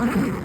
Okay.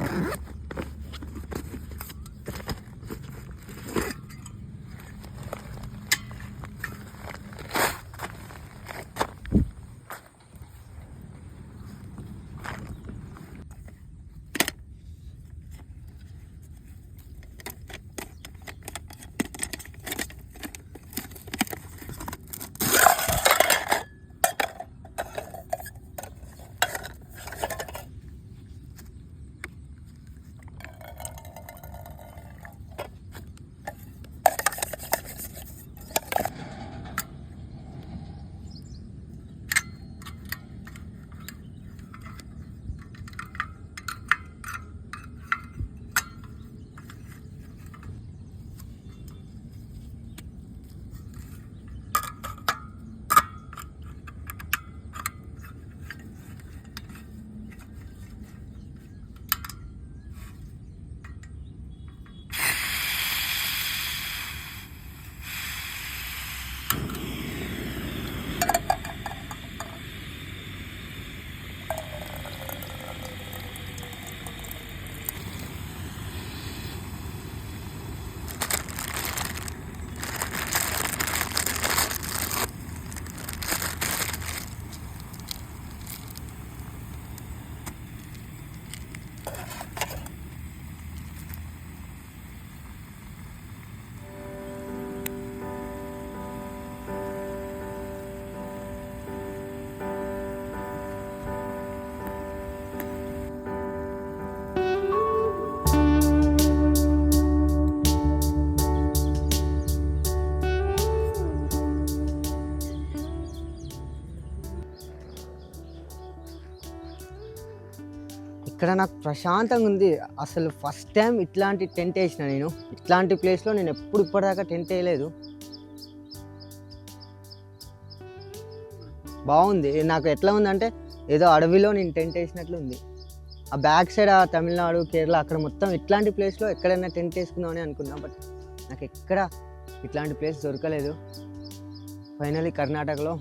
ఇక్కడ నాకు ప్రశాంతంగా ఉంది. అసలు ఫస్ట్ టైం ఇట్లాంటి టెంట్ వేసిన నేను. ఇట్లాంటి ప్లేస్లో నేను ఎప్పుడు ఇప్పటిదాకా టెంట్ వేయలేదు. బాగుంది. నాకు ఎట్లా ఉందంటే ఏదో అడవిలో నేను టెంట్ వేసినట్లు ఉంది. ఆ బ్యాక్ సైడ్ ఆ తమిళనాడు కేరళ అక్కడ మొత్తం ఇట్లాంటి ప్లేస్లో ఎక్కడైనా టెంట్ వేసుకుందామని అనుకున్నా. బట్ నాకు ఎక్కడ ఇట్లాంటి ప్లేస్ దొరకలేదు. ఫైనలీ కర్ణాటకలో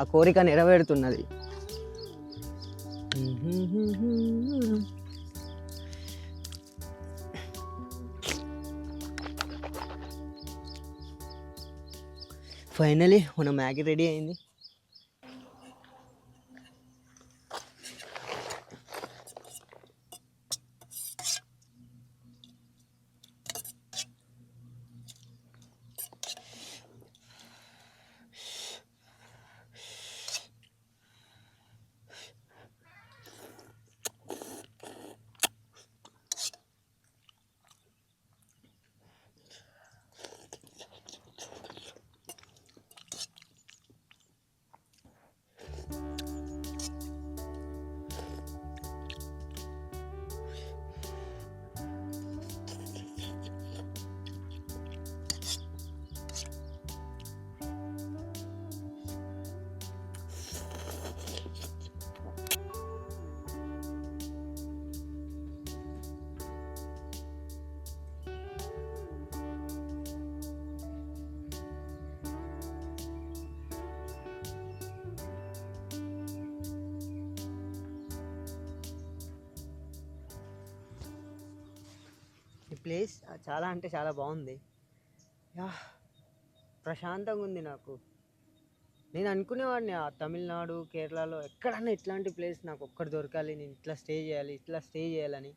ఆ కోరిక నెరవేరుతున్నది. ఫైనలీ మన మ్యాగీ రెడీ అయింది. ప్లేస్. చాలా అంటే చాలా బాగుంది. యా ప్రశాంతంగా ఉంది నాకు. నేను అనుకునేవాడిని ఆ తమిళనాడు కేరళలో ఎక్కడన్నా ఇట్లాంటి ప్లేస్ నాకు ఒక్కటి దొరకాలి నేను ఇట్లా స్టే చేయాలి ఇట్లా స్టే చేయాలని.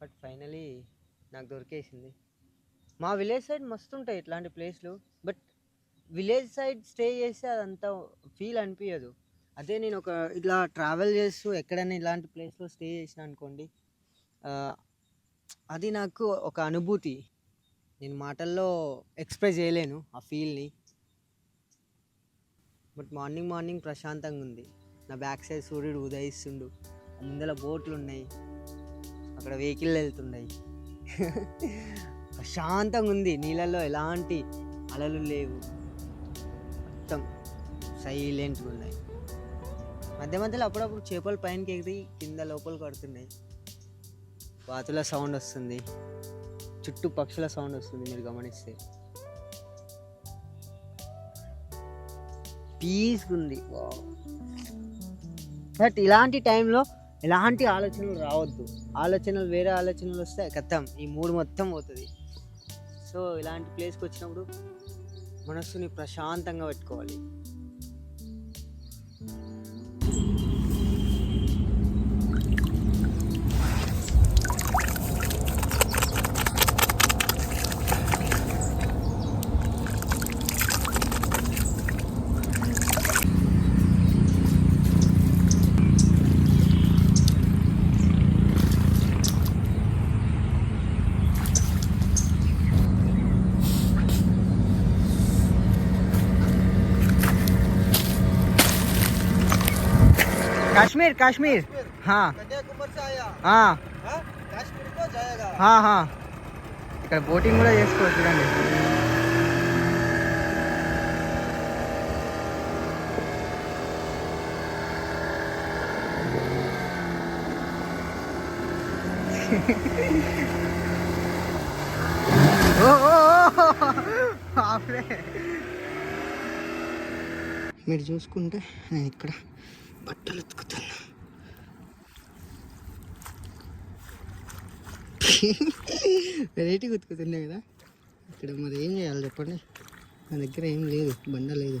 బట్ ఫైనలీ నాకు దొరికేసింది. మా విలేజ్ సైడ్ మస్తు ఉంటాయి ఇట్లాంటి ప్లేస్లు బట్ విలేజ్ సైడ్ స్టే చేస్తే అదంతా ఫీల్ అనిపించదు అదే నేను ఒక ఇట్లా ట్రావెల్ చేస్తూ ఎక్కడైనా ఇలాంటి ప్లేస్లో స్టే చేసిన అనుకోండి అది నాకు ఒక అనుభూతి. నేను మాటల్లో ఎక్స్ప్రెస్ చేయలేను ఆ ఫీల్ని. బట్ మార్నింగ్ మార్నింగ్ ప్రశాంతంగా ఉంది నా బ్యాక్ సైడ్ సూర్యుడు ఉదయిస్తుండు. ముందర బోట్లు ఉన్నాయి అక్కడ వెహికల్ వెళ్తున్నాయి. ప్రశాంతంగా ఉంది నీళ్ళల్లో ఎలాంటి అలలు లేవు. మొత్తం సైలెంట్గా ఉన్నాయి మధ్య మధ్యలో అప్పుడప్పుడు చేపలు పైనకి ఎగిరి కింద లోపల పడుతున్నాయి వాతుల సౌండ్ వస్తుంది. చుట్టూ పక్షుల సౌండ్ వస్తుంది మీరు గమనిస్తే. పీస్గా ఉంది. వావ్. బట్ ఇలాంటి టైంలో ఎలాంటి ఆలోచనలు రావద్దు. ఆలోచనలు వేరే ఆలోచనలు వస్తే కథం. ఈ మూడు మొత్తం పోతుంది. సో ఇలాంటి ప్లేస్కి వచ్చినప్పుడు మనస్సుని ప్రశాంతంగా పెట్టుకోవాలి. కాశ్మీర్ కాశ్మీర్ హా कन्याकुमारी से आया హా हाँ? कश्मीर को जाएगा హా హా ఇక్కడ బోటింగ్ కూడా చేసుకోవచ్చు చూడండి ఓ, ఓ, ఓ, బాప్రే. మీరు చూసుకుంటే నేను ఇక్కడ బట్టలు ఉతుకుతున్నా. వెరైటీగా ఉతుకుతున్నాయి కదా. ఇక్కడ మరి ఏం చేయాలి చెప్పండి? నా దగ్గర ఏం లేదు బండ లేదు.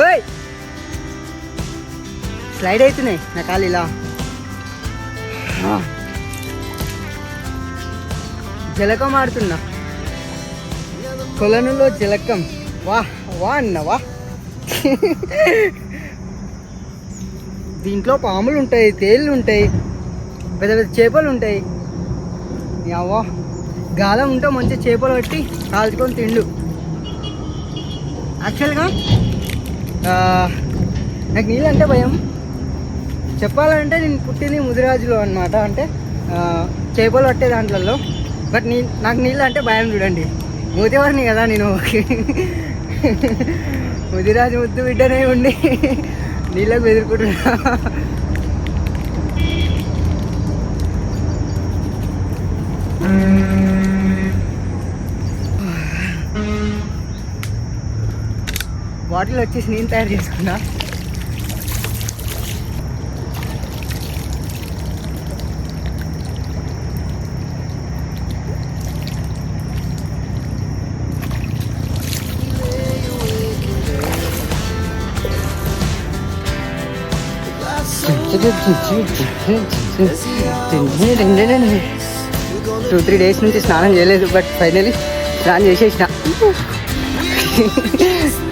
ఓయ్! స్లైడ్ అవుతున్నాయి నా కాలు ఇలా. జలకం ఆడుతున్నా. కొలనులో జలకం. వా వా అన్న వా. దీంట్లో పాములు ఉంటాయి తేళ్ళు ఉంటాయి పెద్ద పెద్ద చేపలు ఉంటాయి. అవ్వా గాలం ఉంటే మంచి చేపలు పట్టి కాల్చుకొని తిండు. యాక్చువల్గా నాకు నీళ్ళు అంటే భయం. చెప్పాలంటే నేను పుట్టింది ముదిరాజులో అనమాట అంటే చేపలు పట్టే దాంట్లలో. బట్ నీ నాకు నీళ్ళు అంటే భయం చూడండి. మూతేవారిని కదా నేను. ముదిరాజు ముద్దు బిడ్డనే ఉండి నీళ్ళకు బెదిరికుంటున్నా బాటిల్ వచ్చేసి నేను తయారు చేసుకున్నా. టూ త్రీ డేస్ నుంచి స్నానం చేయలేదు బట్ ఫైనలీ స్నానం చేసేసిన.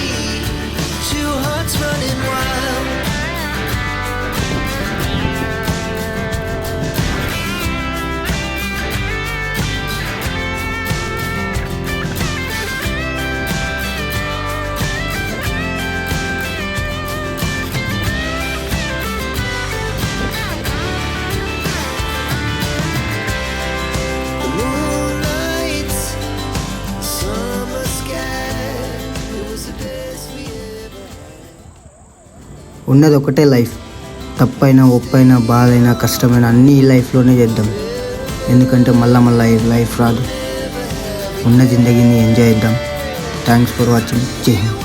hearts running wild. ఉన్నది ఒకటే లైఫ్. తప్పైనా ఒప్పైనా బాధైనా కష్టమైనా అన్నీ ఈ లైఫ్లోనే చేద్దాం. ఎందుకంటే మళ్ళా మళ్ళీ లైఫ్ రాదు. ఉన్న జిందగీని ఎంజాయ్ చేద్దాం. Thanks for watching Jai Hind